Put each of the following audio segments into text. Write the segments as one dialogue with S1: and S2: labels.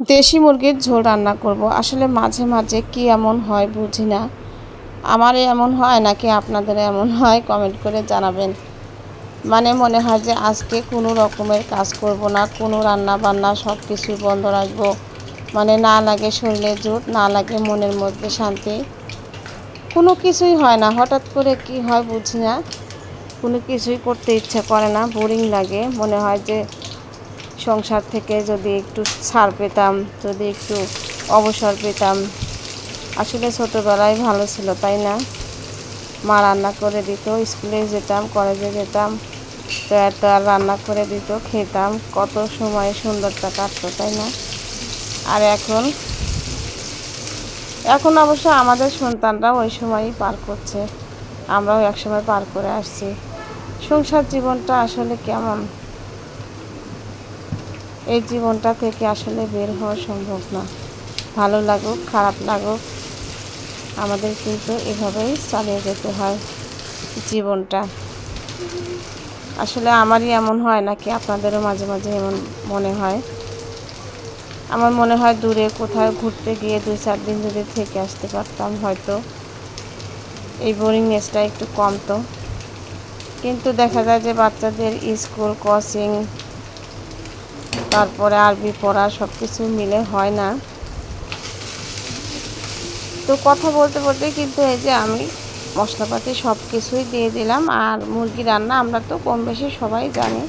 S1: দেশি মুরগির ঝোল রান্না করব। আসলে মাঝে মাঝে কি এমন হয় বুঝি না। আমার এমন হয় নাকি আপনাদের এমন হয়? কমেন্ট করে জানাবেন। মানে মনে হয় যে আজকে কোনো রকমের কাজ করব না, কোনো রান্না বান্না সব কিছুই বন্ধ রাখব। মানে না লাগে শরীরে জোট না লাগে মনের মধ্যে শান্তি। কোনো কিছুই হয় না, হঠাৎ করে কি হয় বুঝি না। কোনো কিছুই করতে ইচ্ছা করে না, বোরিং লাগে। মনে হয় যে সংসার থেকে যদি একটু ছাড় পেতাম, যদি একটু অবসর পেতাম। আসলে ছোটোবেলায় ভালো ছিল, তাই না? মা রান্না করে দিত, স্কুলে যেতাম, কলেজে যেতাম তো এত রান্না করে দিত, খেতাম। কত সময় সুন্দরটা কাটতো, তাই না? আর এখন? এখন অবশ্য আমাদের সন্তানরা ওই সময়ই পার করছে। আমরাও একসময় পার করে আসছি। সংসার জীবনটা আসলে কেমন? এই জীবনটা থেকে আসলে বের হওয়া সম্ভব না। ভালো লাগুক, খারাপ লাগুক, আমাদের কিন্তু এভাবেই চালিয়ে যেতে হয় জীবনটা। আসলে আমারই এমন হয় নাকি আপনাদেরও মাঝে মাঝে এমন মনে হয়? আমার মনে হয় দূরে কোথাও ঘুরতে গিয়ে দুই চার দিন যদি থেকে আসতে পারতাম হয়তো এই বোরিংনেসটা একটু কমতো। কিন্তু দেখা যায় যে বাচ্চাদের স্কুল, কোচিং তারপরে আরবি পড়া সব কিছু মিলে হয় না। তো কথা বলতে বলতে কিন্তু এই যে আমি মশলাপাতি সব কিছুই দিয়ে দিলাম আর মুরগি রান্না আমরা তো কম বেশি সবাই জানি।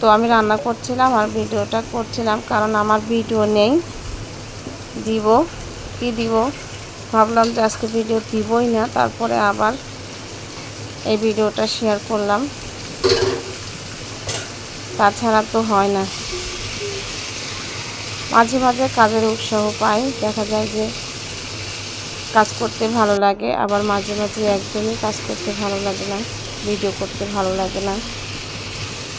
S1: তো আমি রান্না করছিলাম আর ভিডিওটা করছিলাম কারণ আমার ভিডিও নেই। দিব, কি দিব? ভাবলাম যে আজকে ভিডিও দিবই না, তারপরে আবার এই ভিডিওটা শেয়ার করলাম। তাছাড়া তো হয় না। মাঝে মাঝে কাজের উৎসাহ পাই। দেখা যায় যে কাজ করতে ভালো লাগে, আবার মাঝে মাঝে একদমই কাজ করতে ভালো লাগে না ভিডিও করতে ভালো লাগে না।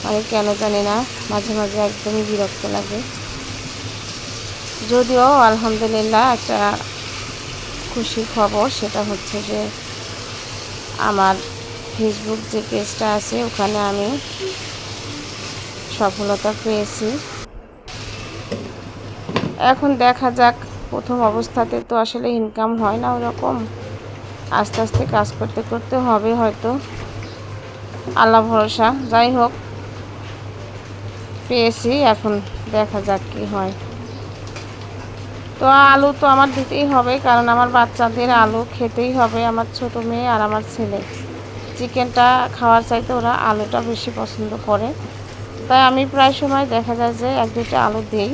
S1: মানে কেন জানি না, মাঝে মাঝে একদমই বিরক্ত লাগে। যদিও আলহামদুলিল্লাহ একটা খুশির খবর, সেটা হচ্ছে যে আমার ফেসবুক যে পেজটা আছে, ওখানে আমি সফলতা পেয়েছি। এখন দেখা যাক, প্রথম অবস্থাতে তো আসলে ইনকাম হয় না ওরকম। আস্তে আস্তে কাজ করতে করতে হবে হয়তো। আল্লাহ ভরসা, যাই হোক। পেয়েছি, এখন দেখা যাক কি হয়। তো আলু তো আমার দিতেই হবে, কারণ আমার বাচ্চাদের আলু খেতেই হবে, আমার ছোট মেয়ে আর আমার ছেলে। চিকেনটা খাওয়ার চাইতে ওরা আলুটা বেশি পছন্দ করে। তাই আমি প্রায় সময় দেখা যায় যে এক দুটো আলু দিই।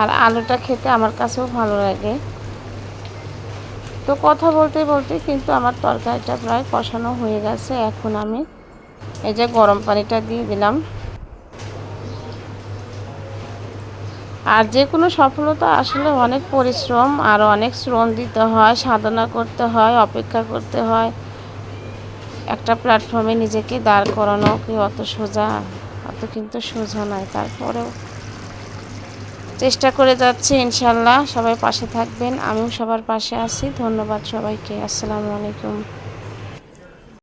S1: আর আলুটা খেতে আমার কাছেও ভালো লাগে। তো কথা বলতে বলতে কিন্তু আমার তরকারিটা প্রায় কষানো হয়ে গেছে। এখন আমি এই যে গরম পানিটা দিয়ে দিলাম। আর যে কোনো সফলতা আসলে অনেক পরিশ্রম আর অনেক শ্রম দিতে হয়, সাধনা করতে হয়, অপেক্ষা করতে হয়। একটা প্ল্যাটফর্মে নিজেকে দাঁড় করানো কি অত সোজা? অত কিন্তু সোজা নয়। তারপরেও চেষ্টা করে যাচ্ছি ইনশাল্লাহ। সবাই পাশে থাকবেন। আমিও সবার পাশে আছি। ধন্যবাদ সবাইকে। আসসালামু আলাইকুম।